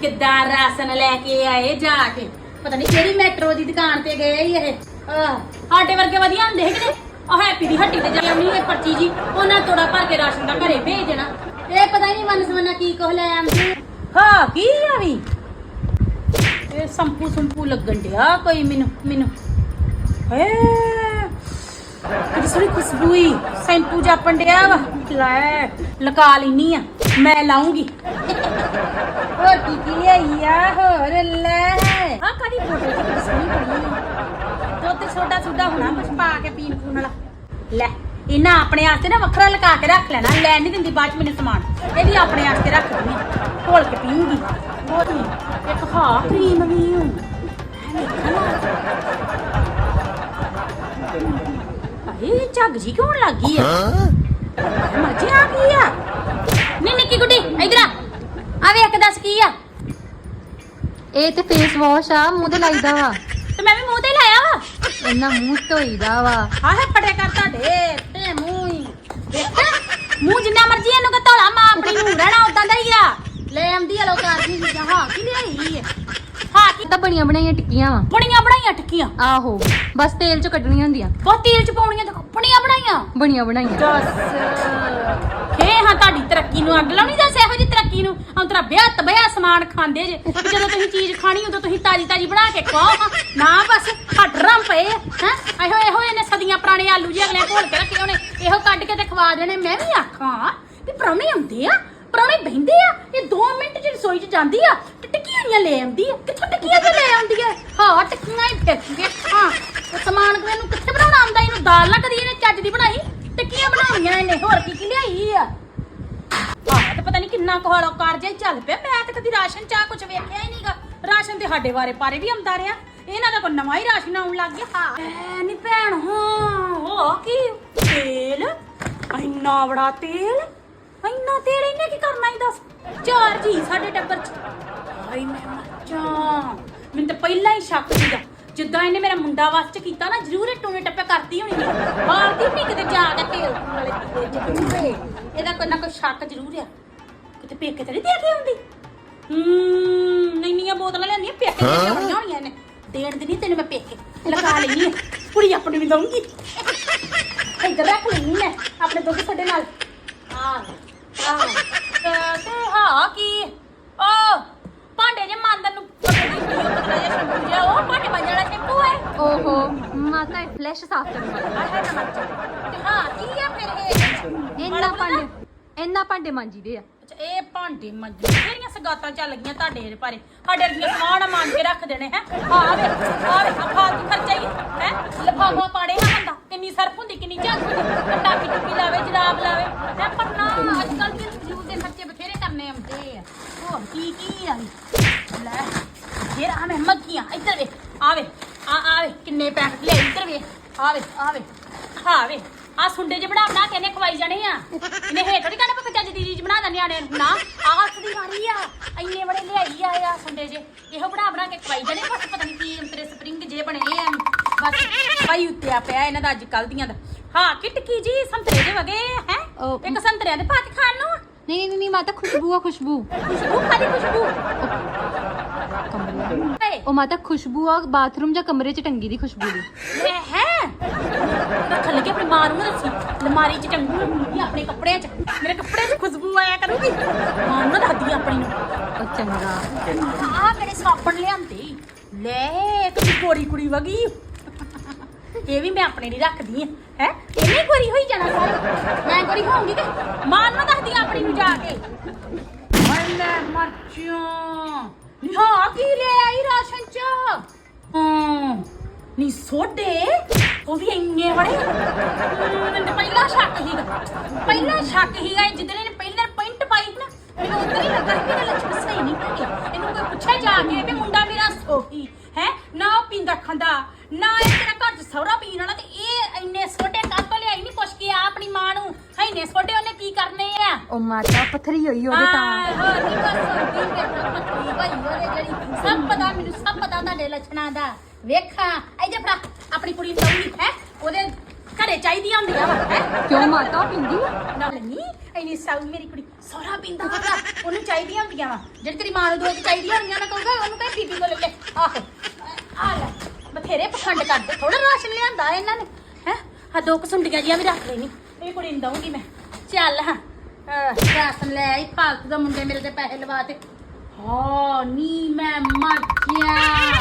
ਕਿੱਦਾਂ ਰਾਸ਼ਨ ਲੈ ਕੇ ਆਏ ਜਾ ਕੇ? ਪਤਾ ਨਹੀਂ ਕਿਹੜੀ ਮੈਟਰੋ ਦੀ ਦੁਕਾਨ ਤੇ ਗਏ ਈ ਇਹ। ਆਹ, ਸਾਡੇ ਵਰਗੇ ਵਧੀਆ ਹੁੰਦੇ ਕਿ ਨੇ ਉਹ ਹੈਪੀ ਦੀ ਹੱਟੀ ਤੇ ਜਾ ਇਹ ਪਰਚੀ ਜੀ। ਉਹਨਾਂ ਤੋੜਾ ਭਰ ਕੇ ਰਾਸ਼ਨ ਦਾ ਘਰੇ ਭੇਜ ਦੇਣਾ। ਇਹ ਪਤਾ ਨਹੀਂ ਮਨ ਸਮਨਾ ਕੀ ਕੁਛ ਲੈ ਆਂਦੇ ਹਾਂ ਕੀ ਆ ਵੀ? ਇਹ ਸੰਪੂ ਸੰਪੂ ਲੱਗਣ ਡਿਆ ਕੋਈ ਮੈਨੂੰ ਮੈਨੂੰ। ਹੇ ਕਿਹੜੀ ਸੋਹਣੀ ਖੁਸ਼ਬੂ ਹੀ ਸ਼ੈਂਪੂ ਜਾਪਣ ਡਿਆ ਵਾ। ਲੈ ਲਗਾ ਲੈਣੀ ਆ। ਮੈਂ ਲਾਉਂਗੀ। ਹੋਰ ਕੀ ਕੀ ਲਿਆਈ ਆ? ਹੋਰ ਲੈ। ਆ ਕਾਦੀ ਫੋਟੋ ਚ ਕਿਹੜੀ ਸੋਹਣੀ ਬਣੀ ਦੁੱਧ ਛੋਟਾ ਛੋਟਾ ਹੋਣਾ ਕੁਛ ਪਾ ਕੇ ਪੀਣ ਪੂਣ ਵਾਲਾ। ਲੈ ਇਹਨਾਂ ਆਪਣੇ ਵਾਸਤੇ ਨਾ ਵੱਖਰਾ ਲਗਾ ਕੇ ਰੱਖ ਲੈਣਾ ਲੈ ਨਹੀਂ ਦਿੰਦੀ ਬਾਅਦ ਚ ਮੈਨੂੰ ਸਮਾਨ। ਇਹ ਵੀ ਆਪਣੇ ਵਾਸਤੇ ਰੱਖ ਦਿੰਦੀ ਘੋਲ ਕੇ ਪੀਉਂਗੀ ਬਹੁਤ ਹੀ ਇੱਕ ਹਾਂ ਕਰੀਮ ਵੀ। ਹੂੰ ਇਹ ਝੱਗ ਜੀ ਕਿਉਂ ਲੱਗੀ ਆ? ਮਰਜ਼ੀ ਆ ਕੀ ਆ। ਨਹੀਂ ਨਿੱਕੀ ਗੁੱਡੀ ਇਧਰ ਆ। ਆ ਵੇਖ ਦੱਸ ਕੀ ਆ। ਇਹ ਤੇ ਫੇਸ ਵਾਸ਼ ਆ ਮੂੰਹ ਤੇ ਲਾਈਦਾ ਵਾ। ਤੇ ਮੈਂ ਵੀ ਮੂੰਹ ਤੇ ਲਾਇਆ ਵਾ। ਇੰਨਾ ਮੂੰਹ ਧੋਈਦਾ ਵਾ। ਹਾਂ ਹੈ ਫੜੇ ਕਰ ਤੁਹਾਡੇ। ਤੇ ਮੂੰਹ ਹੀ। ਵੇਖ ਮੂੰਹ ਜਿੰਨਾ ਮਰਜ਼ੀ ਇਹਨੂੰ ਕਿ ਧੋਲਾ ਮਾਂ ਆਪਣੀ ਨੂੰ ਰਹਿਣਾ ਉਦਾਂ ਦਾ ਹੀ ਆ। ਲੈ ਆਂਦੀ ਆ ਲੋਕਾਂ ਦੀ ਚੀਜ਼ਾਂ ਹਾਂ ਕੀ ਲਿਆਈ ਹੈ ਹਾਂ ਕੀ? ਤਾਂ ਬਣੀਆਂ ਬਣਾਈਆਂ ਟਿੱਕੀਆਂ ਵਾ। ਬਣੀਆਂ ਬਣਾਈਆਂ ਟਿੱਕੀਆਂ। ਆਹੋ ਬਸ ਤੇਲ ਚ ਕੱਢਣੀਆਂ ਹੁੰਦੀਆਂ। ਬਹੁਤ ਤੇਲ ਚ ਪਾਉਣੀਆਂ ਤੇ ਬਣੀਆਂ ਬਣਾਈਆਂ। ਬਣੀਆਂ ਬਣਾਈਆਂ। ਦੱਸ। ਖੇ ਹਾਂ ਤੁਹਾਡੀ ਤਰੱਕੀ ਨੂੰ ਅੱਗ ਲਾਉਣੀ ਦੱਸ ਇਹੋ ਜੀ ਤਰੱਕੀ ਨੂੰ? ਹੁਣ ਤੇਰਾ ਵਿਆਹ ਸਮਾਨ ਖਾਂਦੇ ਜੇ। ਤੇ ਜਦੋਂ ਤੁਸੀਂ ਚੀਜ਼ ਖਾਣੀ, ਉਦੋਂ ਤੁਸੀਂ ਤਾਜੀ ਤਾਜੀ ਬਣਾ ਕੇ ਖਾਓ। ਨਾ ਬਸ ਹੱਡਰਾਂ ਪਏ ਹੈ? ਇਹੋ ਇਹੋ ਇਹਨੇ ਸਦੀਆਂ ਪੁਰਾਣੇ ਆਲੂ ਜੀ ਅਗਲੇ ਘੋਲ ਕੇ ਰੱਖੇ ਉਹਨੇ ਇਹੋ ਕੱਢ ਕੇ ਤੇ ਖਵਾ ਦੇਣੇ। ਮੈਂ ਵੀ ਆਖਾਂ ਵੀ ਪ੍ਰਾਹੁਣੇ ਆਉਂਦੇ ਆ ਪ੍ਰਾਹੁਣੇ ਬਹਿੰਦੇ ਆ, ਇਹ 2 ਮਿੰਟ ਚ ਰਸੋਈ ਚ ਜਾਂਦੀ ਆ, ਤੇ ਟਿੱਕੀਆਂ ਜਿਹੀਆਂ ਲੈ ਆਉਂਦੀ ਆ। ਕਿੱਥੋਂ ਟਿੱਕੀਆਂ ਤੇ ਲੈ ਆਉਂਦੀ ਆ? ਹਾਂ, ਟਿੱਕੀਆਂ ਹੀ ਫਿਰ ਵੇਖਾਂ ਤੇ ਸਮਾਨ ਨੂੰ ਕਿੱਥੇ ਬਣਾਉਣਾ ਆਉਂਦਾ? ਇਹਨੂੰ ਦਾਲ ਨਾ ਇਹਨੇ ਚੱਜ ਦੀ ਬਣਾਈ? ਟਿੱਕੀਆਂ ਬਣਾਉਣੀਆਂ ਇਹਨੇ, ਹੋਰ ਕੀ ਕੀ ਲਿਆਈ ਆ ਹਾਂ ਤੇ ਪਤਾ ਨਹੀਂ ਕਿੰਨਾ ਕੋਹੜਾ ਕਾਰਜਾ ਹੀ ਚੱਲ ਪਿਆ। ਮੈਂ ਤੇ ਕਦੀ ਰਾਸ਼ਨ, ਚਾਹ ਕੁਝ ਵੇਖਿਆ ਹੀ ਨਹੀਂਗਾ। ਰਾਸ਼ਨ ਤੇ ਸਾਡੇ ਵਾਰੇ ਪਾਰੇ ਵੀ ਆਉਂਦਾ ਰਿਹਾ। ਇਹਨਾਂ ਦਾ ਕੋਈ ਨਵਾਂ ਹੀ ਰਾਸ਼ਨ ਆਉਣ ਲੱਗ ਗਿਆ। ਹਾਂ। ਨਹੀਂ ਭੈਣ, ਹਾਂ, ਉਹ ਕੀ ਤੇਲ? ਇੰਨਾ ਬੜਾ ਤੇਲ? ਇੰਨਾ ਤੇਲ ਇਹਨੇ ਕੀ ਕਰਨਾ ਹੀ ਦੱਸ? ਚਾਰ ਜੀ ਸਾਡੇ ਟੱਬਰ ਚ। ਹਾਏ ਮੈਂ ਮਰ ਮੈਨੂੰ ਤਾਂ ਪਹਿਲਾਂ ਹੀ ਸ਼ੱਕ ਸੀਗਾ। ਜਿੱਦਾਂ ਇਹਨੇ ਮੇਰਾ ਮੁੰਡਾ ਵਾਸ ਚ ਕੀਤਾ ਨਾ, ਜ਼ਰੂਰ ਇਹ ਟੂਣੇ ਟੱਪੇ ਕਰਦੀ ਹੋਣੀ ਹੈ ਬਾਲਦੀ ਨਹੀਂ ਕਿਤੇ ਜਾ ਕੇ ਤੇਲ ਵਾਲੇ ਇਹਦਾ ਕੋਈ ਨਾ ਕੋਈ ਸ਼ੱਕ ਜ਼ਰੂਰ ਆ। ਕਿਤੇ ਪੇਕੇ ਤੇ ਨਹੀਂ ਦੇ ਕੇ ਆਉਂਦੀ ਹੂੰ ਇੰਨੀਆਂ ਬੋਤਲਾਂ ਲੈਂਦੀਆਂ ਪੇਕੇ ਤੇ ਆਉਣੀਆਂ ਹੋਣੀਆਂ ਨੇ ਦੇਣ ਦੀ ਨਹੀਂ ਤੈਨੂੰ ਮੈਂ ਪੇਕੇ ਲਗਾ ਲੈਣੀ ਹੈ। ਕੁੜੀ ਆਪਣੀ ਵੀ ਦਊਂਗੀ। ਇੱਧਰ ਰੱਖ ਲੈਣੀ ਮੈਂ ਆਪਣੇ ਦੁੱਧ ਸਾਡੇ ਨਾਲ। ਆ ਆ ਤੇ ਤੇ ਹਾਂ ਕੀ? ਓ ਭਾਂਡੇ ਜੇ ਮੰਦਨ ਨੂੰ ਪਤਲੀ ਪੀਓ ਪਤਲਾ ਜਿਹਾ ਸ਼ੈਂਪੂ ਜਿਹਾ ਉਹ ਭਾਂਡੇ ਮਾਂਜਣ ਵਾਲਾ ਸ਼ੈਂਪੂ ਹੈ? ਓਹੋ ਮਾਤਾ ਇਹ ਫਲੈਸ਼ ਸਾਫ਼ ਕਰਨ ਵਾਲਾ। ਆਹ ਹੈ ਨਾ ਮੱਚ ਤੇ ਹਾਂ ਕੀ ਆ ਫਿਰ ਇਹ? ਇੰਨਾ ਭਾਂਡੇ ਇੰਨਾ ਭਾਂਡੇ ਮਾਂਜੀਦੇ ਆ। ਭਾਂਡੇ ਮੰਜ ਕਿਹੜੀਆਂ ਸਗਾਤਾਂ ਚੱਲ ਗਈਆਂ ਤੁਹਾਡੇ ਬਾਰੇ, ਸਾਡੇ ਵਰਗੀਆਂ ਸਮਾਨ ਮਾਂਜ ਕੇ ਰੱਖ ਦੇਣੇ ਹੈ। ਆ ਵੇ ਆ ਵੇ ਫਾਲਤੂ ਖਰਚਾ ਹੀ, ਹੈ? ਲਫਾਫਾ ਪਾੜੇ ਨਾ ਬੰਦਾ, ਕਿੰਨੀ ਸਰਫ ਹੁੰਦੀ, ਕਿੰਨੀ ਝੱਗ ਹੁੰਦੀ ਟਾਕੀ ਟੁਕੀ ਲਾਵੇ ਜਰਾਬ ਲਾਵੇ। ਹੈ, ਪਰ ਨਾ ਅੱਜ ਕੱਲ ਦੇ ਜੂਰ ਦੇ ਖਰਚੇ ਬਥੇਰੇ ਕਰਨੇ ਆਉਂਦੇ ਆ। ਹੋਰ ਕੀ ਕੀ ਆ ਲੈ, ਫੇਰ ਆ ਮੈਂ ਮੱਗੀਆਂ ਇੱਧਰ ਵੇ ਆਵੇ ਆ ਆਵੇ ਕਿੰਨੇ ਪੈਸੇ ਲਿਆ ਇੱਧਰ ਵੇ ਆਵੇ ਆਵੇ ਖਾਵੇ ਆ ਸੁੰਡੇ ਜੇ ਬਣਾ ਬਣਾ ਕੇ ਇਹਨੇ ਖਵਾਈ ਜਾਣੇ ਆ। ਇਹਨੇ ਹੇਠ ਨਹੀਂ ਕਹਿੰਦਾ ਪਪਾ ਚੱਜ ਦੀ ਚੀਜ਼ ਬਣਾ ਦਿੰਦੇ ਨਿਆਣੇ ਨੂੰ ਨਾ? ਆਸ ਦੀ ਵਾਰੀ ਆ ਇੰਨੇ ਬੜੇ ਲਿਆਈ ਆ ਆ ਸੁੰਡੇ ਜੇ। ਇਹੋ ਬਣਾ ਬਣਾ ਕੇ ਖਵਾਈ ਜਾਣੇ ਬਸ ਪਤਾ ਨਹੀਂ ਕੀ ਅੰਤਰੇ ਸਪਰਿੰਗ ਜੇ ਬਣੇ ਆ ਬਸ ਭਾਈ ਉੱਤੇ ਆ ਪਿਆ ਇਹਨਾਂ ਦਾ ਅੱਜ ਕੱਲ ਦੀਆਂ ਦਾ। ਹਾਂ ਕਿਟਕੀ ਜੀ ਸੰਤਰੇ ਦੇ ਵਗੇ ਹੈ? ਉਹ- ਇੱਕ ਸੰਤਰਿਆਂ ਦੇ ਪਾ ਕੇ ਖਾਣ ਨੂੰ ਨਹੀਂ ਨਹੀਂ ਨਹੀਂ ਮਾਤਾ ਖੁਸ਼ਬੂ ਆ ਖੁਸ਼ਬੂ। ਖੁਸ਼ਬੂ ਖਾਦੀ ਖੁਸ਼ਬੂ। ਏ ਉਹ ਮਾਤਾ ਖੁਸ਼ਬੂ ਆ ਬਾਥਰੂਮ ਜਾਂ ਕਮਰੇ ਚ ਟੰਗੀ ਦੀ ਖੁਸ਼ਬੂ ਦੀ। ਲੈ ਹੈ? ਰੱਖ ਲਗੇ ਆਪਣੀ ਮਾਂ ਨੂੰ ਨਾ ਦੱਸੀ। ਅਲਮਾਰੀ 'ਚ ਟੰਗੂ ਹੁੰਦੀ ਆਪਣੇ ਕੱਪੜਿਆਂ 'ਚ। ਮੇਰੇ ਕੱਪੜਿਆਂ 'ਚ ਖੁਸ਼ਬੂ ਆਇਆ ਕਰੂਗੀ। ਮਾਂ ਨੂੰ ਨਾ ਦੱਸਦੀ ਆਪਣੀ ਨੂੰ। ਉਹ ਚੰਗਾ। ਆ ਮੇਰੇ ਸਾਬਣ ਲਿਆਂਦੇ। ਲੈ ਤੂੰ ਗੋਰੀ ਕੁੜੀ ਵਗੀ। ਇਹ ਵੀ ਮੈਂ ਆਪਣੇ ਲਈ ਰੱਖਦੀ ਆ। ਹੈ? ਇਹਨੇ ਗੋਰੀ ਹੋਈ ਜਾਣਾ ਸਾਰੀ। ਮੈਂ ਗੋਰੀ ਹੋਊਂਗੀ ਤੇ ਮਾਂ ਨੂੰ ਦੱਸਦੀ ਆਪਣੀ ਨੂੰ ਜਾ ਕੇ। ਮੈਂ ਮਰ ਜਾ ਨਿਹਾ ਕੀ ਲੈ ਆਈ ਰਾਸ਼ਨ ਚ? ਹਾਂ। ਨੀ ਸੋਡੇ? ਉਹ ਵੀ ਇੰਨੇ ਬੜੇ ਮੈਨੂੰ ਪਹਿਲਾ ਸ਼ੱਕ ਹੀਗਾ ਪਹਿਲਾ ਸ਼ੱਕ ਇਹ ਜਿੱਦਣ ਇਹਨੇ ਪਹਿਲੇ ਦਿਨ ਪੈਂਟ ਪਾਈ ਨਾ ਮੈਨੂੰ ਉਦੋਂ ਹੀ ਲੱਗਾ ਵੀ ਇਹਦੇ ਲੱਛਣ ਸਹੀ ਨਹੀਂ ਹੈਗੇ ਇਹਨੂੰ ਕੋਈ ਪੁੱਛਿਆ ਜਾ ਕੇ ਵੀ ਮੁੰਡਾ ਮੇਰਾ ਸੋਹੀ ਹੈ? ਨਾ ਉਹ ਪੀਂਦਾ ਖਾਂਦਾ ਨਾ ਇਹ ਤੇਰਾ ਘਰ ਚ ਸਹੁਰਾ ਪੀਣ ਵਾਲਾ ਤੇ ਇਹ ਇੰਨੇ ਸੋਡੇ ਕਾਤੋਂ ਲਿਆਈ ਨਹੀਂ ਪੁੱਛ ਕੇ ਆ ਆਪਣੀ ਮਾਂ ਨੂੰ ਹੈ ਇੰਨੇ ਸੋਡੇ ਉਹਨੇ ਕੀ ਕਰਨੇ ਆ? ਉਹ ਮਾਤਾ ਪਥਰੀ ਹੋਈ ਉਹਦੇ ਤਾਂ। ਹੋਰ ਨੀ ਬਸ ਹੁੰਦੀ ਕਿ ਪਤਲੀ ਭਾਈ ਉਹਦੇ ਜਿਹੜੀ ਸਭ ਪਤਾ ਮੈਨੂੰ ਸਭ ਪਤਾ ਤੁਹਾਡੇ ਲੱਛਣਾਂ ਦਾ। ਵੇਖਾਂ। ਇੱਧਰ ਫੜਾ ਆਪਣੀ ਕੁੜੀ ਨੂੰ ਦਊਂਗੀ ਹੈ? ਉਹਦੇ ਘਰੇ ਚਾਹੀਦੀਆਂ ਹੁੰਦੀਆਂ ਵਾ ਹੈ? ਕਿਉਂ ਮਾਤਾ ਪਿੰਦੀ ਨਾ ਨਹੀਂ ਇੰਨੀ ਸਾਊ ਮੇਰੀ ਕੁੜੀ ਸੋਹਰਾ ਪੀਂਦਾ ਹੁੰਦਾ ਉਹਨੂੰ ਚਾਹੀਦੀਆਂ ਹੁੰਦੀਆਂ ਵਾ। ਜਿਹੜੀ ਤੇਰੀ ਮਾਂ ਨੂੰ ਦੋ ਕੁ ਚਾਹੀਦੀਆਂ ਹੁੰਦੀਆਂ ਨਾ ਕਹੂਗਾ ਉਹਨੂੰ ਕਹੇ ਬੀਬੀ ਕੋਲ ਲੈ ਲੈ ਆਹੋ। ਆ ਲੈ। ਬਥੇਰੇ ਪਖੰਡ ਕਰਦੇ ਥੋੜਾ ਰਾਸ਼ਨ ਲਿਆਂਦਾ ਇਹਨਾਂ ਨੇ ਹੈ? ਆ ਦੋ ਕਸੁੰਡੀਆਂ ਜੀਆਂ ਵੀ ਰੱਖ ਲੈਣੀ ਇਹ ਕੁੜੀ ਨੂੰ ਦਊਂਗੀ ਮੈਂ। ਚੱਲ ਹਾਂ। ਅਹ, ਰਾਸ਼ਨ ਲੈ ਆਈ ਫਾਲਤੂ ਦਾ ਮੁੰਡੇ ਮੇਰੇ ਤੇ ਪੈਸੇ ਲਵਾ ਤੇ। ਹਾਂ ਨੀ ਮੈਂ ਮਰ ਗਿਆ।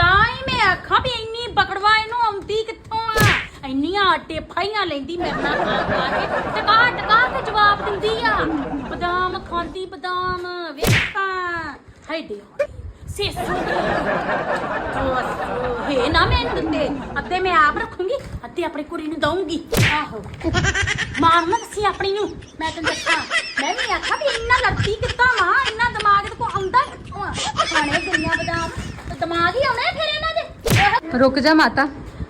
ਤਾਂ ਹੀ ਮੈਂ ਆਖਾਂ ਵੀ ਇੰਨੀ ਬਕੜਵਾ ਇਹਨੂੰ ਆਉਂਦੀ ਕਿੱਥੋਂ ਆ? ਇੰਨੀਆਂ ਆਟੇ ਫਾਈਆਂ ਲੈਂਦੀ ਮੇਰੇ ਨਾਲ ਖਾ ਖਾ ਕੇ ਟਕਾ ਟਕਾ ਕੇ ਜਵਾਬ ਦਿੰਦੀ ਆ। ਬਦਾਮ ਖਾਂਦੀ, ਬਦਾਮ, ਵੇਖਾਂ ਹਾਈਡੇ ਸੇਸੂ ਹੇ ਨਾ ਮੈਂ ਇਹਨੂੰ ਦਿੱਤੇ। ਅੱਧੇ ਮੈਂ ਆਪ ਰੱਖੂੰਗੀ, ਅੱਧੇ ਆਪਣੀ ਕੁੜੀ ਨੂੰ ਦਊਂਗੀ। ਆਹੋ। ਮਾਰ ਨਾ ਆਪਣੀ ਨੂੰ ਮੈਂ ਤੈਨੂੰ ਦੱਸਾਂ, ਮੈਂ ਵੀ ਆਖਾਂ ਵੀ ਇੰਨਾ ਲੜਦੀ ਕਿੱਦਾਂ ਵਾ? ਇੰਨਾ ਦਿਮਾਗ ਤੇ ਕੋ ਆਉਂਦਾ ਕਿੱਥੋਂ ਆ? ਖਾਣੇ ਦੁਨੀਆ ਬਦਾਮ। ਤੇ ਦਿਮਾਗ ਹੀ ਆਉਣਾ ਫਿਰ ਇਹਨਾਂ ਦੇ ਰੁਕ ਜਾ ਮਾਤਾ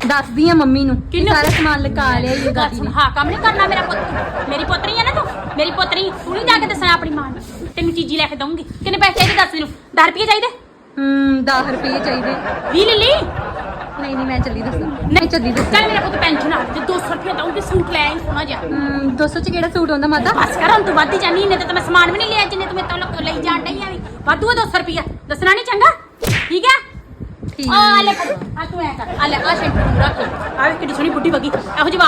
ਦੱਸਦੀ ਆ ਮੰਮੀ ਨੂੰ ਕਿ ਕਿਹਨੂੰ? ਸਾਰਾ ਸਮਾਨ ਲਗਾ ਲਿਆ ਇਹ ਗੱਲ ਸੁਣ ਨੇ। ਹਾਂ ਕੰਮ ਨਹੀਂ ਕਰਨਾ ਮੇਰਾ ਪੁੱਤ। ਮੇਰੀ ਪੁੱਤਰੀ ਹੈ ਨਾ ਤੂੰ? ਮੇਰੀ ਪੁੱਤਰੀ ਤੂੰ ਨਹੀਂ ਜਾ ਕੇ ਦੱਸਣਾ ਆਪਣੀ ਮਾਂ ਨੂੰ? ਤੈਨੂੰ ਚੀਜ਼ੀ ਲੈ ਕੇ ਦਊਂਗੀ। ਕਿੰਨੇ ਪੈਸੇ ਚਾਹੀਦੇ ਦੱਸ ਮੈਨੂੰ? 10 ਰੁਪਏ ਚਾਹੀਦੇ? ਹੂੰ 10 ਰੁਪਏ ਚਾਹੀਦੇ। 20 ਲੈ ਲਈ? ਨਹੀਂ ਨਹੀਂ ਮੈਂ ਚੱਲੀ ਦੱਸਾਂ। ਨਹੀਂ ਚੱਲੀ ਦੱਸਾਂ। ਚੱਲ ਮੇਰਾ ਪੁੱਤ ਪੈਨਸ਼ਨ ਆ ਤੇ 200 ਰੁਪਏ ਦਊਂਗੀ ਸੂਟ ਲੈ ਆਈ ਸੋਹਣਾ ਜਿਹਾ। ਹੂੰ 200 ਚ ਕਿਹੜਾ ਸੂਟ ਆਉਂਦਾ ਮਾਤਾ? ਬਸ ਕਰ ਹੁਣ ਤੂੰ ਵੱਧ ਹੀ ਜਾਨੀ ਨੇ ਤੇ ਮੈਂ ਸਮਾਨ ਵੀ ਨਹੀਂ ਲਿਆ ਜਿੰਨੇ ਤੂੰ ਮੇਰੇ ਤੋਂ ਲਈ ਜਾਣ ਡਈ ਆ ਵੀ। ਵਾਧੂ ਆ 200 ਰੁਪਿਆ ਦੱਸਣਾ ਨਹੀਂ ਚੰਗਾ? ਠੀਕ ਆ? ਠੀਕ ਆ ਲੈ ਆ ਤੂੰ ਐ ਕਰ। ਆ ਲੈ, ਆ ਸ਼ੈਂਪੂ ਰੱਖ। ਲੈ ਆ ਕਿੱਡੀ ਸੋਹਣੀ ਬੁੱਢੀ ਵਗੀ। ਇਹੋ ਜਿਹੀ